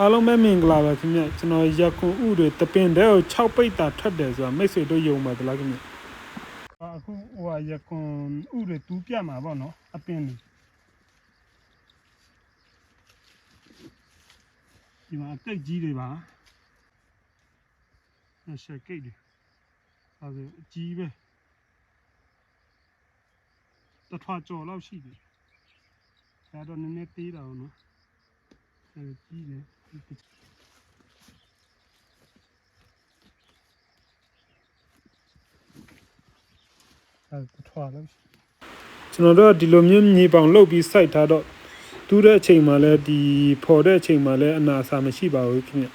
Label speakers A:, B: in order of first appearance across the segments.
A: အားလုံးပဲမင်္ဂလာပါခင်ဗျကျွန်တော်ရကွန်ဥတွေတပင်တဲ့ကို6ပိတ်တာထွက်တယ်ဆိုတာမိတ်ဆွေတို့ယုံပါသလားခင်ဗျအခုဟိုဟာရကွန်ဥတွေတူးပြမှာပေါ့နော်အပင်တွေဒီမှာအကိတ်ကြီးတွေပါအရှက်ကိတ်တွေအဲဒါအကြီးပဲတစ်ထွားကြော်လောက်ရှိတယ်ဒါတော့နည်းနည်းသေးတာပေါ့နော်အဲကြီးတယ် အဲထွားလို့ကျွန်တော်တို့ကဒီလိုမျိုးမြေပေါင်လုတ်ပြီးစိုက်ထားတော့တူးတဲ့အချိန်မှာလည်းဒီဖော်တဲ့အချိန်မှာလည်းအနာစာမရှိပါဘူးခင်ဗျ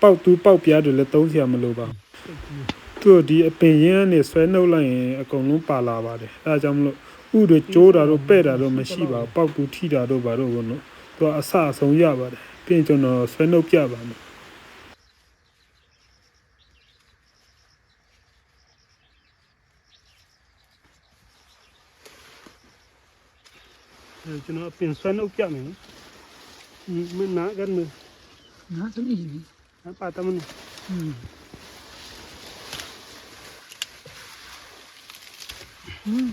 A: ပေါက်တူးပေါက်ပြားတွေလည်းသုံးစရာမလိုပါဘူးသူတို့ဒီအပင်ရင်းကနေဆွဲနှုတ်လိုက်ရင်အကုန်လုံးပါလာပါတယ်အဲဒါကြောင့်မလို့ဥတွေကျိုးတာတော့ပဲ့တာတော့မရှိပါဘူးပေါက်တူးထိတာတော့ဘာတော့ဘောနော်သူကအဆအဆုံးရပါတယ် ပြင်ကျွန်တော်ဆွဲနှုတ်ပြပါမယ်ကျွန်တော်ပြင်ဆွဲနှုတ်ပြမယ်မင်းနာကန်မ
B: နာသမီးကြီး
A: နာပါတမန
B: ဟွန်းဟွန်း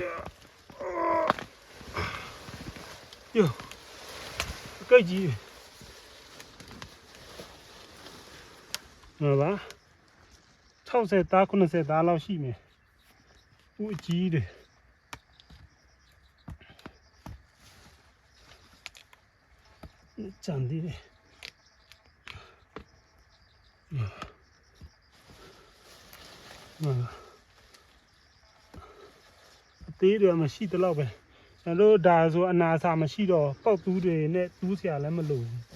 A: Yeah. Oh. Yo. ကိတ်ကြီးဟုတ်ပါ60သား90သားလောက်ရှိမယ်ဥအကြီးတယ်ကြံသေးတယ်အသေးတွေမရှိတလောက်ပဲ ကျွန်တော်တို့ဒါဆိုအနာစာမရှိတော့ပောက်တူးတွေနဲ့တူးစရာလည်းမလိုဘူး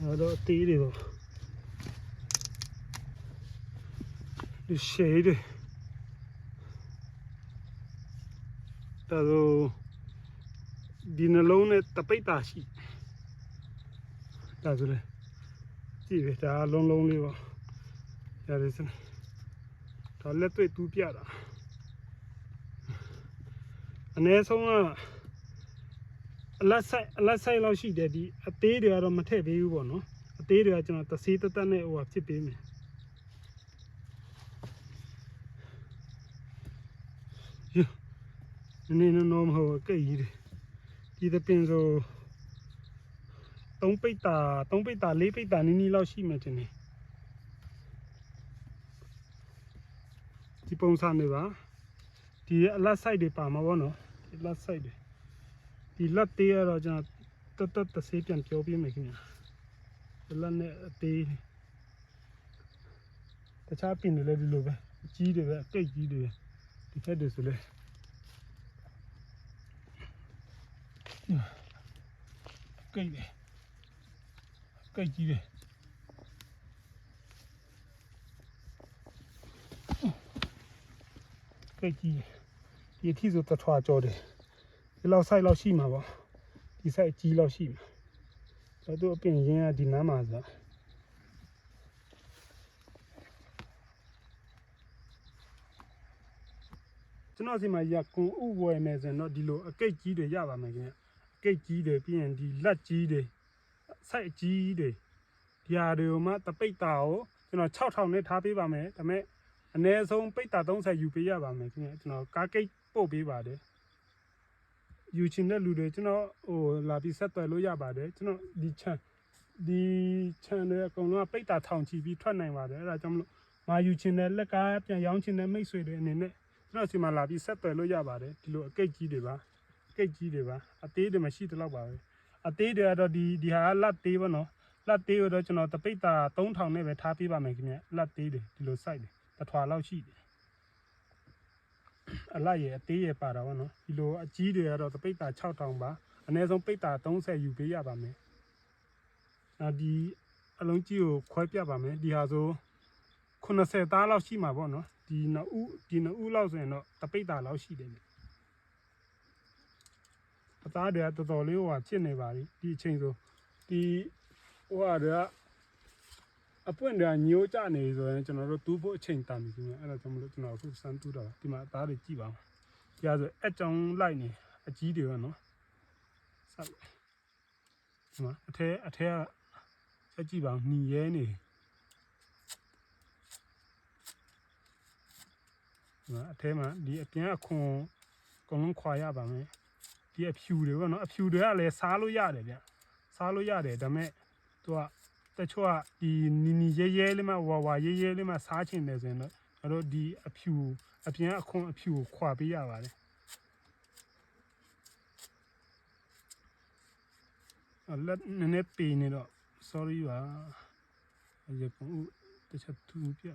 A: အဲ့တော့အသေးတွေပေါ့ဒီရှေးတွေဒါဆိုဒီနှလုံးနဲ့တပိတ်တာရှိဒါဆိုလေကြည့်ပဲဒါအလုံးလုံးလေးပေါ့ရတယ်စမ်းဒါလက်တွေ့တူးပြတာ အ ਨੇ ဆုံးကအလက်ဆိုင်အလက်ဆိုင်လောက်ရှိတယ်ဒီအသေးတွေကတော့မထည့်ပေးဘူးပေါ့နော်အသေးတွေကကျွန်တော်တဆေးတက်တက်နဲ့ဟိုဟာဖြစ်ပေးမယ်ယောနည်းနည်းနော်မဟုတ်ဘူးကိတ်ကြီးတယ်ဒီသပင်ဆိုသုံးပိတ်တာသုံးပိတ်တာလေးပိတ်တာနီးနီးလောက်ရှိမှတင်တယ်ဒီပုံစံတွေပါဒီအလက်ဆိုင်တွေပါမှာပေါ့နော်ဒီအ လက်ဆိုင်တွေဒီလက်သေးရတော့ကျွန်တော်တတ်တတ်တဆေးပြန်ပြောပြမယ်ခင်ဗျာဒီလက်နဲ့အသေးတခြားပင်တွေလည်းဒီလိုပဲအကြီးတွေပဲအကိတ်ကြီးတွေပဲဒီဖက်တွေဆိုလဲကိတ်တယ်ကိတ်ကြီးတယ်ကိတ်ကြီးတယ် ဒီအထိဆိုတထွားကြောတယ်ဒီလောက် site လောက်ရှိမှာပေါ့ဒီ site ကြီးလောက်ရှိမှာဆိုတော့သူအပင်ရင်းကဒီနားမှာဆိုကျွန်တော်စီမှာရကွန်ဥဝယ်မယ်ဆိုရင်တော့ဒီလိုအကိတ်ကြီးတွေရပါမယ်ခင်ဗျအကိတ်ကြီးတွေပြီးရင်ဒီလက်ကြီးတွေ site ကြီးတွေဒီဟာတွေကိုမှတပိတ်တာကိုကျွန်တော်6000နဲ့ထားပေးပါမယ်ဒါပေမဲ့အနည်းဆုံးပိတ်တာ30ယူပေးရပါမယ်ခင်ဗျကျွန်တော်ကားကိတ် ပို့ပေးပါတယ်ယူချင်တဲ့လူတွေကျွန်တော်ဟိုလာပြီးဆက်သွယ်လို့ရပါတယ်ကျွန်တော်ဒီ channel ဒီ channel အကုန်လုံးကပိတ်တာထောင်ချီပြီးထွက်နိုင်ပါတယ်အဲ့ဒါကြောင့်မလို့မာယူချင်တဲ့လက်ကားပြန်ရောင်းချင်တဲ့မိတ်ဆွေတွေအနေနဲ့ကျွန်တော်စီမှာလာပြီးဆက်သွယ်လို့ရပါတယ်ဒီလိုအကိတ်ကြီးတွေပါအကိတ်ကြီးတွေပါအသေးတွေမရှိတော့ပါဘူးအသေးတွေကတော့ဒီဒီဟာကလက်သေးပါနော်လက်သေးကိုတော့ကျွန်တော်တပိတ်တာ3000နဲ့ပဲထားပေးပါမယ်ခင်ဗျလက်သေးတွေဒီလို site တွေတစ်ထွာလောက်ရှိတယ် အလိုက်ရဲ့အသေးရဲ့ပါတာပေါ့နော်ဒီလိုအကြီးတွေကတော့တပိတ်တာ6000ပါအနည်းဆုံးပိတ်တာ30ယူပေးရပါမယ်နောက်ဒီအလုံးကြီးကိုခွဲပြပါမယ်ဒီဟာဆို80သားလောက်ရှိမှာပေါ့နော်ဒီနှစ်ဦးဒီနှစ်ဦးလောက်ဆိုရင်တော့တပိတ်တာလောက်ရှိတယ်အသားတွေကတော်တော်လေးဟိုဟာဖြစ်နေပါပြီဒီအချိန်ဆိုဒီဟိုဟာတွေက အပွင့်တွေကညိုးကြနေဆိုရင်ကျွန်တော်တို့တူးဖို့အချိန်တန်ပြီခင်ဗျအဲ့ဒါကြောင့်မလို့ကျွန်တော်အခုစမ်းတူးတော့ဒီမှာအသားတွေကြည့်ပါဦးဒီဟာဆိုအကြောင်းလိုက်နေအကြီးတွေပဲနော်ဆက်လိုက်ဒီမှာအထဲအထဲကဆက်ကြည့်ပါဦးหนีရဲနေဒီမှာအထဲမှာဒီအပြင်အခွန်အကုန်လုံးခွာရပါမယ်ဒီအဖြူတွေပေါ့နော်အဖြူတွေကလည်းစားလို့ရတယ်ဗျစားလို့ရတယ်ဒါပေမဲ့သူက တချို့ကဒီနီနီရဲရဲလေးမှဝါဝါရဲရဲလေးမှစားချင်တယ်ဆိုရင်တော့ကျွန်တော်တို့ဒီအဖြူအပြင်အခွန်အဖြူကိုခွာပေးရပါတယ်အလက်နည်းနည်းပေနေတော့ sorry ပါအရပုံတခြားသူပြ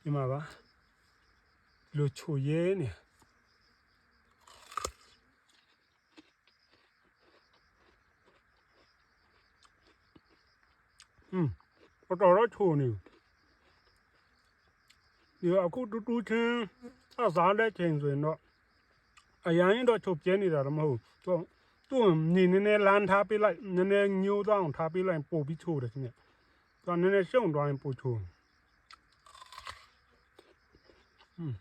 A: ဒီမှာပါဒီလိုချိုရဲနေ อืมတော်တော်တော့ချိုနေဒီအခုတူတူချင်းအစားတဲ့ချိန်ဆိုရင်တော့အရင်တော့ချုပ်ပြဲနေတာတော့မဟုတ်သူသူနေနေနေလမ်းထားပေးလိုက်နည်းနည်းညိုးသွားအောင်ထားပေးလိုက်ပို့ပြီးချိုတယ်ခင်ဗျသူနည်းနည်းရှုံသွားရင်ပို့ချိုอืม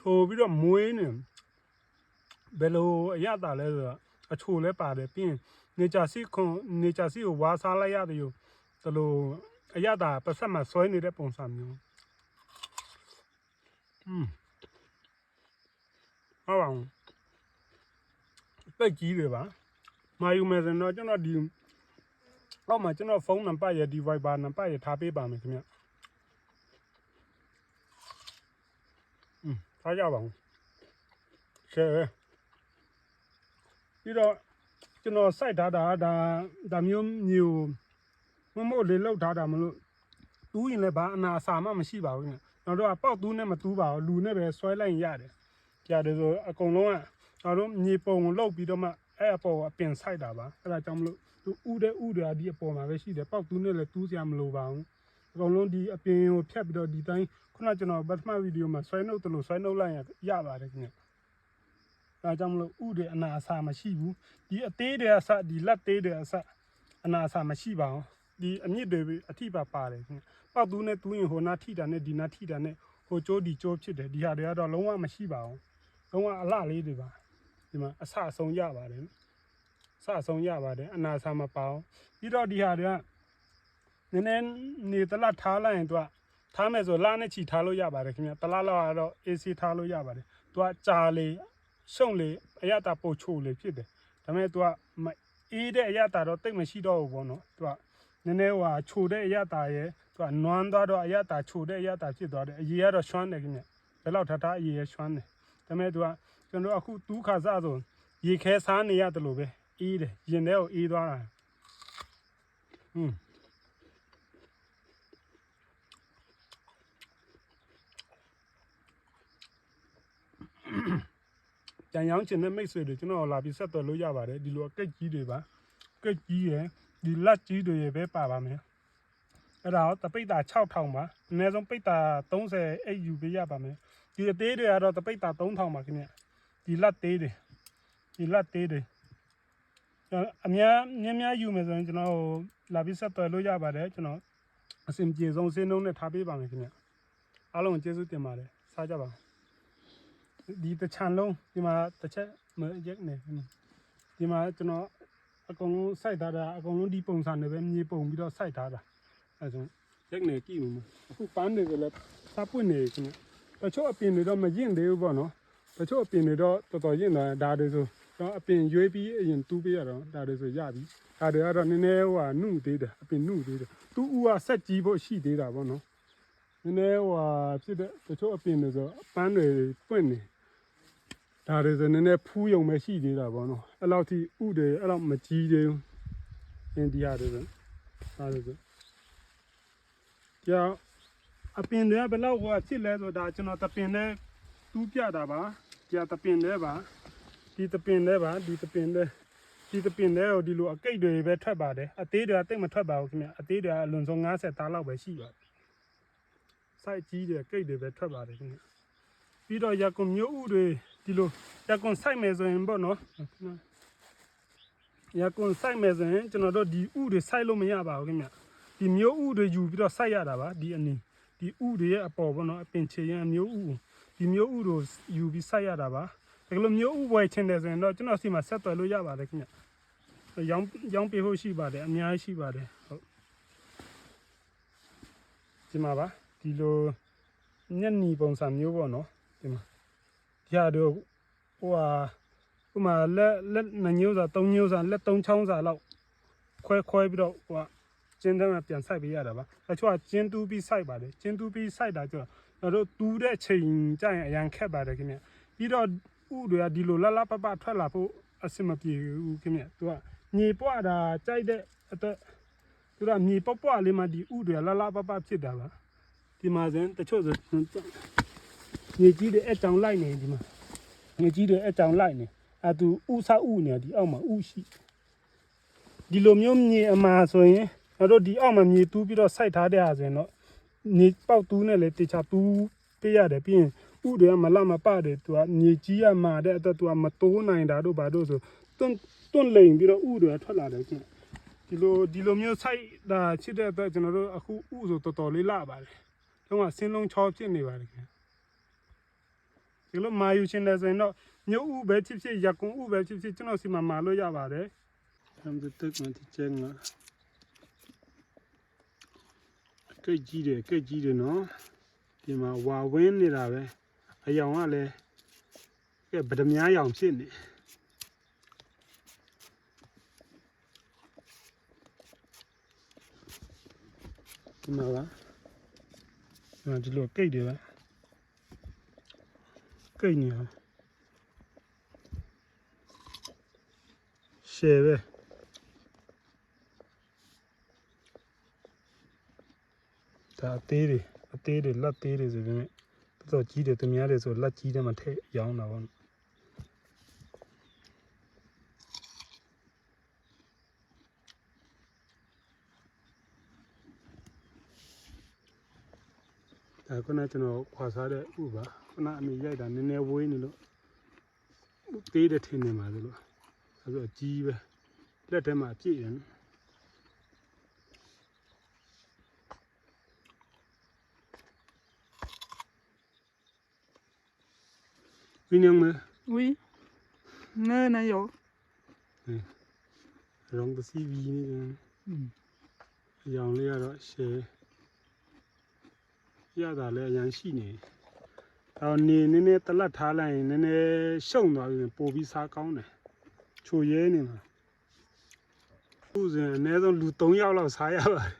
A: ထိုးပြီးတော့မွေးနေ ဘယ်လိုအရတာလဲဆိုတော့အချိုလဲပါတယ်ပြီးရင်နေကြစီခွန်နေကြစီကိုဝါစားလိုက်ရတယ်ယူတလို့အရတာပတ်ဆက်မှာဆွဲနေတဲ့ပုံစံမျိုးอืมဟုတ်ပါဘူးပိတ်ကြီးတွေပါမာယူမယ်ဆိုတော့ကျွန်တော်ဒီအောက်မှာကျွန်တော်ဖုန်းနံပါတ်ရဒီ Viber နံပါတ်ရထားပေးပါမယ်ခင်ဗျอืมထားကြပါဦး share ပြီးတော့ကျွန်တော်စိုက်ထားတာဒါဒါမျိုးမျိုးမမို့လေးလောက်ထားတာမလို့တူးရင်လည်းဘာအနာအစာမှမရှိပါဘူးညကျွန်တော်တို့ကပေါက်တူးနဲ့မတူးပါဘူးလူနဲ့ပဲဆွဲလိုက်ရင်ရတယ်ကြားတယ်ဆိုအကုန်လုံးကကျွန်တော်တို့မြေပုံကိုလောက်ပြီးတော့မှအဲ့အပေါ်ကအပင်ဆိုင်တာပါအဲ့ဒါကြောင့်မလို့သူဥတဲ့ဥတဲ့ဒီအပေါ်မှာပဲရှိတယ်ပေါက်တူးနဲ့လည်းတူးစရာမလိုပါဘူးအကုန်လုံးဒီအပင်ကိုဖြတ်ပြီးတော့ဒီတိုင်းခုနကကျွန်တော်ပထမဗီဒီယိုမှာဆွဲနှုတ်တယ်လို့ဆွဲနှုတ်လိုက်ရင်ရပါတယ်ခင်ဗျ ဒါကြောင့်မလို့ဥတွေအနာအဆာမရှိဘူးဒီအသေးတွေအဆဒီလက်သေးတွေအဆအနာအဆာမရှိပါဘူးဒီအမြင့်တွေပဲအထိပါပါတယ်ခင်ဗျပောက်သူနဲ့တူးရင်ဟိုနာထိတာနဲ့ဒီနာထိတာနဲ့ဟိုကျိုးဒီကျိုးဖြစ်တယ်ဒီဟာတွေကတော့လုံးဝမရှိပါဘူးလုံးဝအလှလေးတွေပါဒီမှာအဆအဆုံးရပါတယ်အဆအဆုံးရပါတယ်အနာအဆာမပါဘူးပြီးတော့ဒီဟာတွေကနည်းနည်းနေတလတ်ထားလိုက်ရင်သူကထားမယ်ဆိုလနဲ့ချီထားလို့ရပါတယ်ခင်ဗျတလားလောက်ကတော့ AC ထားလို့ရပါတယ်သူကကြာလေ ရှုံလေအရတာပို့ချိုလေဖြစ်တယ်ဒါပေမဲ့ तू ကမအေးတဲ့အရတာတော့တိတ်မရှိတော့ဘူးပေါ့နော် तू ကနည်းနည်းဟိုဟာချိုတဲ့အရတာရဲ့ तू ကနွမ်းသွားတော့အရတာချိုတဲ့အရတာဖြစ်သွားတယ်အရေကတော့ရွှမ်းတယ်ခင်ဗျဘယ်လောက်ထထအရေရရွှမ်းတယ်ဒါပေမဲ့ तू ကကျွန်တော်အခုတူးခါစားဆိုရေခဲစားနေရတယ်လို့ပဲအေးတယ်ရင်ထဲကိုအေးသွားတာဟွန်း ကြံရောင်းချင်တဲ့မိတ်ဆွေတွေကျွန်တော်လာပြီးဆက်သွယ်လို့ရပါတယ်ဒီလိုအကိတ်ကြီးတွေပါကိတ်ကြီးရယ်ဒီလက်ကြီးတွေရယ်ပဲပါပါမယ်အဲ့ဒါတော့တပိတ်တာ6000ပါအနည်းဆုံးပိတ်တာ30အိတ်ယူပေးရပါမယ်ဒီအသေးတွေကတော့တပိတ်တာ3000ပါခင်ဗျဒီလက်သေးတွေဒီလက်သေးတွေကျွန်တော်အများများများယူမယ်ဆိုရင်ကျွန်တော်လာပြီးဆက်သွယ်လို့ရပါတယ်ကျွန်တော်အစင်ပြေဆုံးစင်းလုံးနဲ့ထားပေးပါမယ်ခင်ဗျအားလုံးကျေးဇူးတင်ပါတယ်စားကြပါ ဒီတစ်ချံလုံးဒီမှာတစ်ချက်မရက်နေဒီမှာကျွန်တော်အကုန်လုံးစိုက်ထားတာအကုန်လုံးဒီပုံစံနဲ့ပဲမြေပုံပြီးတော့စိုက်ထားတာအဲဆိုရက်နေကြည့်ဦးမအခုပန်းတွေကလည်းစပွင့်နေခင်ဗျတချို့အပင်တွေတော့မရင်သေးဘူးပေါ့နော်တချို့အပင်တွေတော့တော်တော်ရင်လာဒါတွေဆိုတော့အပင်ရွေးပြီးအရင်တူးပေးရတော့ဒါတွေဆိုရပြီဒါတွေကတော့နည်းနည်းဟိုဟာနှုတ်သေးတယ်အပင်နှုတ်သေးတယ်တူးဦးကဆက်ကြီးဖို့ရှိသေးတာပေါ့နော်နည်းနည်းဟိုဟာဖြစ်တဲ့တချို့အပင်တွေဆိုအပန်းတွေပွင့်နေ ဒါတွေဆိုနည်းနည်းဖူးယုံပဲရှိသေးတာပေါ့နော်အဲ့လောက်ထိဥတယ်အဲ့လောက်မကြီးသေးဘူးအင်းဒီဟာတွေဆိုဒါလို့ဆိုကြောင်အပင်တွေကဘယ်လောက်ဟိုဖြစ်လဲဆိုတာကျွန်တော်တပင်နဲ့တူးပြတာပါကြာတပင်နဲ့ပါဒီတပင်နဲ့ပါဒီတပင်နဲ့ဒီတပင်နဲ့ဟိုဒီလိုအကိတ်တွေပဲထွက်ပါတယ်အသေးတွေကတိတ်မထွက်ပါဘူးခင်ဗျအသေးတွေကအလွန်ဆုံး90သားလောက်ပဲရှိပါတယ်စိုက်ကြီးတွေကိတ်တွေပဲထွက်ပါတယ်ခင်ဗျပြီးတော့ရကွန်မျိုးဥတွေ ဒီလိုရကွန်စိုက်မယ်ဆိုရင်ပေါ့နော်ရကွန်စိုက်မယ်ဆိုရင်ကျွန်တော်တို့ဒီဥတွေစိုက်လို့မရပါဘူးခင်ဗျဒီမျိုးဥတွေယူပြီးတော့စိုက်ရတာပါဒီအနီဒီဥတွေရဲ့အပေါ်ပေါ့နော်အပင်ချေရန်မျိုးဥဒီမျိုးဥတို့ယူပြီးစိုက်ရတာပါဒါကလို့မျိုးဥဝယ်ချင်တယ်ဆိုရင်တော့ကျွန်တော်စီမှာဆက်သွယ်လို့ရပါတယ်ခင်ဗျရောင်းရောင်းပေးဖို့ရှိပါတယ်အများကြီးရှိပါတယ်ဟုတ်ဒီမှာပါဒီလိုညက်နီပုံစံမျိုးပေါ့နော်ဒီမှာ ဒီဟာတို့ဟိုဟာဥပမာလက်လက်နှစ်ညိုးစာသုံးညိုးစာလက်သုံးချောင်းစာလောက်ခွဲခွဲပြီးတော့ဟိုဟာကျင်းထဲမှာပြန်ဆိုင်ပေးရတာပါအချို့ကကျင်းတူးပြီးဆိုင်ပါတယ်ကျင်းတူးပြီးဆိုင်တာကျတော့တို့တူးတဲ့ချိန်ကျရင်အရန်ခက်ပါတယ်ခင်ဗျပြီးတော့ဥတွေကဒီလိုလလပပထွက်လာဖို့အဆင်မပြေဘူးခင်ဗျသူကညီပွားတာကြိုက်တဲ့အတွက်သူကမြေပွားပွားလေးမှဒီဥတွေကလလပပဖြစ်တာပါဒီမှာစင်တချို့ဆို မြေကြီးတွေအကြောင်လိုက်နေဒီမှာမြေကြီးတွေအကြောင်လိုက်နေအဲသူဥဆဥနေဒီအောက်မှာဥရှိဒီလိုမျိုးမြေအမာဆိုရင်တို့ဒီအောက်မှာမြေတူးပြီးတော့စိုက်ထားတဲ့ဟာဆိုရင်တော့မြေပေါက်တူးနဲ့လေတေချာတူးပေးရတယ်ပြီးရင်ဥတွေကမလမပတယ်သူကမြေကြီးကမာတဲ့အတွက်သူကမတိုးနိုင်တာတို့ဘာတို့ဆိုတွန့်တွန့်လိန်ပြီးတော့ဥတွေကထွက်လာတယ်ကျင်ဒီလိုဒီလိုမျိုးစိုက်တာချစ်တဲ့အတွက်ကျွန်တော်တို့အခုဥဆိုတော်တော်လေးလာပါတယ်တော့ကဆင်းလုံးချောဖြစ်နေပါတယ်ခင် ဒီလိုမာယူရှင်တယ်ဆိုရင်တော့မြို့ဥပဲဖြစ်ဖြစ်ရကွန်ဥပဲဖြစ်ဖြစ်ကျွန်တော်စီမှာမာလို့ရပါတယ်။အမ်ဒတက်မှတိချင်ငါကိတ်ကြီးတယ်ကိတ်ကြီးတယ်နော်ဒီမှာဝါဝင်းနေတာပဲအယောင်ကလည်းကဲဗဒမြားရောင်ဖြစ်နေဒီမှာပါဒီမှာဒီလိုကိတ်တွေပဲ ကိတ်နေတာရှယ်ပဲဒါအသေးတွေအသေးတွေလက်သေးတွေဆိုပေမဲ့တော်တော်ကြီးတယ်သူများတွေဆိုလက်ကြီးတယ်မှာထည့်ရောင်းတာပေါ့နော်ဒါကနကျွန်တော်ခွာစားတဲ့ဥပါ ခုနအမေရိုက်တာနည်းနည်းဝေးနေလို့ဥသေးတယ်ထင်နေမှာလို့ဒါဆိုအကြီးပဲလက်ထဲမှာအပြည့်ရနော်ဝင်းยังမ
B: Oui. Nee, nee, joh.
A: ရောင်းပစီဗီနေတယ်
B: Mm.
A: အရောင်လေးကတော့ရှယ်ရတာလည်းအရန်ရှိနေ။ အော်နေနည်းနည်းတလက်ထားလိုက်ရင်နည်းနည်းရှုံသွားပြီပို့ပြီးစားကောင်းတယ်။ချိုရဲနေမှာ။ခုစဉ်အနည်းဆုံးလူ3ယောက်လောက်စားရပါတယ်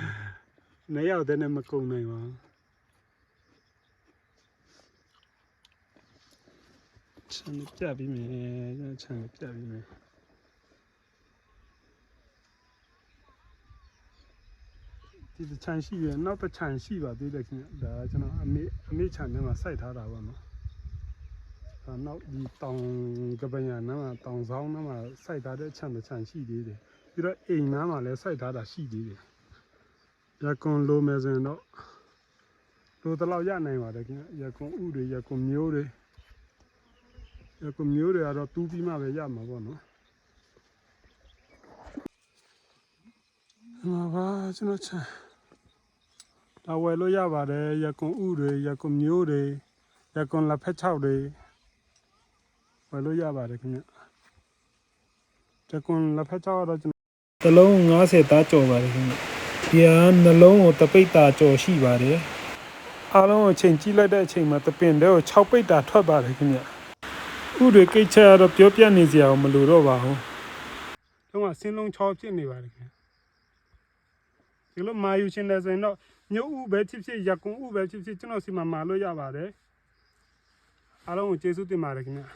A: ။နှစ်ယောက်တည်းနဲ့မကုန်နိုင်ပါဘူး။ချန်ပြပြီးမယ်။ချန်ပြပြီးမယ်။ ဒီတစ်ချန်ရှိရယ်နောက်တစ်ချန်ရှိပါသေးတယ်ခင်ဗျဒါကကျွန်တော်အမေအမေချန်ထဲမှာစိုက်ထားတာပါနော်အဲနောက်ဒီတောင်ကပညာနားမှာတောင်ဆောင်နားမှာစိုက်ထားတဲ့ချန်တစ်ချန်ရှိသေးတယ်ပြီးတော့အိမ်နားမှာလည်းစိုက်ထားတာရှိသေးတယ်ရကွန်လိုမယ်ဆိုရင်တော့လိုတလောက်ရနိုင်ပါတယ်ခင်ဗျရကွန်ဥတွေရကွန်မျိုးတွေရကွန်မျိုးတွေကတော့တူးပြီးမှပဲရမှာပေါ့နော်ဟာပါကျွန်တော်ချန် ဒါဝယ်လို့ရပါတယ်ရကွန်ဥတွေရကွန်မျိုးတွေရကွန်လက်ဖက်ချောက်တွေဝယ်လို့ရပါတယ်ခင်ဗျရကွန်လက်ဖက်ချောက်ကတော့ကျွန်တော်တစ်လုံး90သားကြော်ပါတယ်ခင်ဗျဒီဟာနှလုံးကိုတပိတ်တာကြော်ရှိပါတယ်အားလုံးအချိန်ကြည့်လိုက်တဲ့အချိန်မှာတပင်တဲ့ကို6ပိတ်တာထွက်ပါတယ်ခင်ဗျဥတွေကိတ်ချက်ကတော့ပြောပြနေစရာမလိုတော့ပါဘူးတော့ဆင်းလုံး6ဖြစ်နေပါတယ်ခင်ဗျဒီလိုမာယူရှင်တယ်ဆိုရင်တော့ မြို့ဥပဲဖြစ်ဖြစ်ရကွန်ဥပဲဖြစ်ဖြစ်ကျွန်တော်စီမှာမာလို့ရပါတယ်အားလုံးကိုကျေးဇူးတင်ပါတယ်ခင်ဗျာ